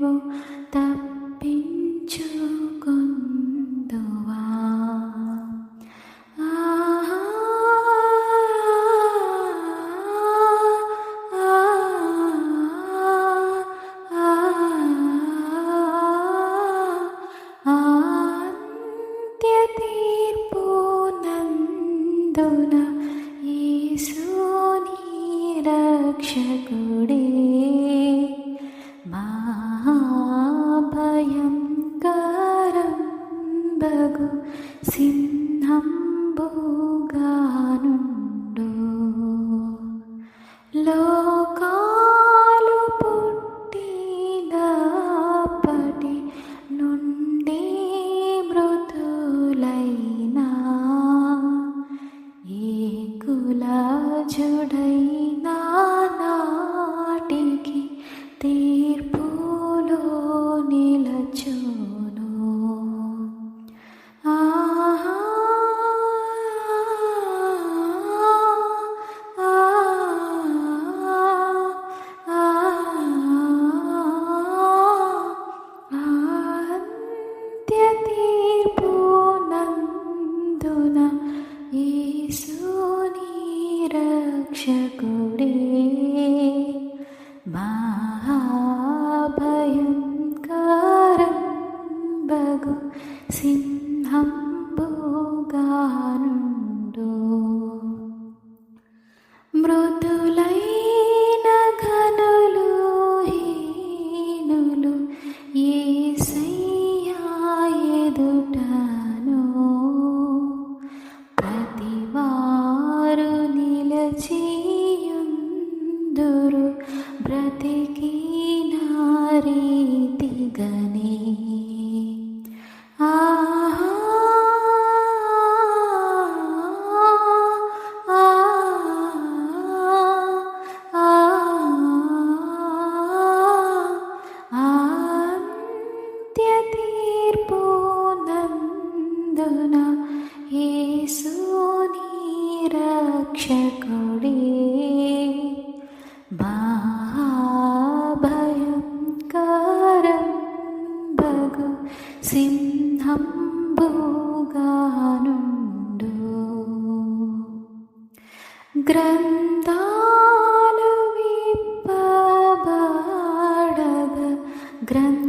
నీవు తప్పించుకుందువా? తీర్పు నందున ఈ రక్షకుడే లోకాలు పుట్టినప్పటి నుండి మృతులైనా ఏ కులాజుడై ഈശോനീരക്ഷകുടേ മഹാഭയം കാരം ഭഗു സിംഹ സിംഹം പോകാനുണ്ടോ ഗ്രന്ഥാലുവിപ്പ ഗ്രന്ഥ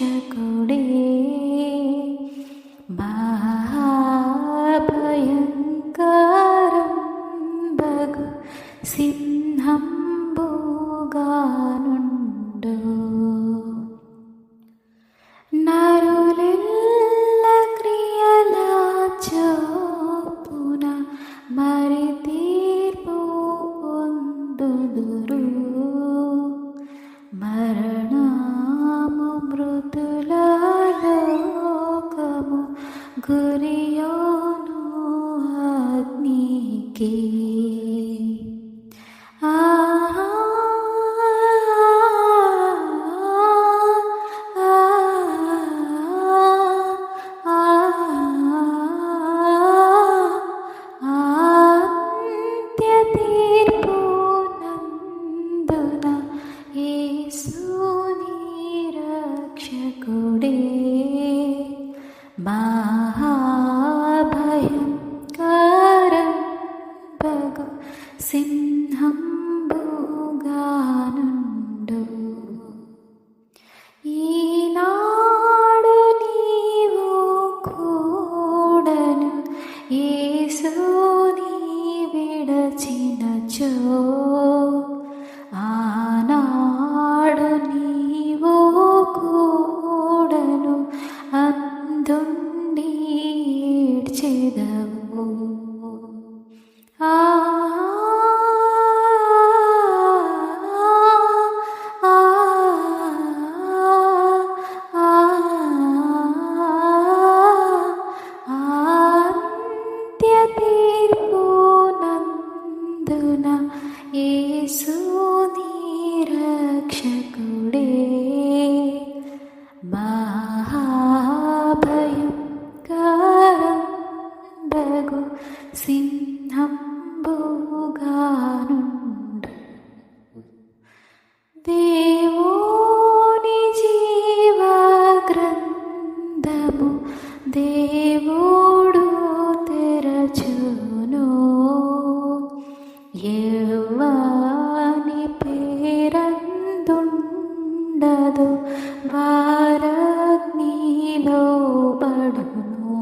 却够。സിംഹം ഭൂഗാനുണ്ടോ ഈ നാടു നീവോ കൂടനും നീ വിടച്ചിനച്ചോ ആനാടു നീവോ കൂടനു ആ ભારત નીલો બઢનો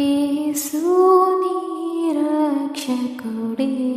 യേശുനീ രക്ഷകുടേ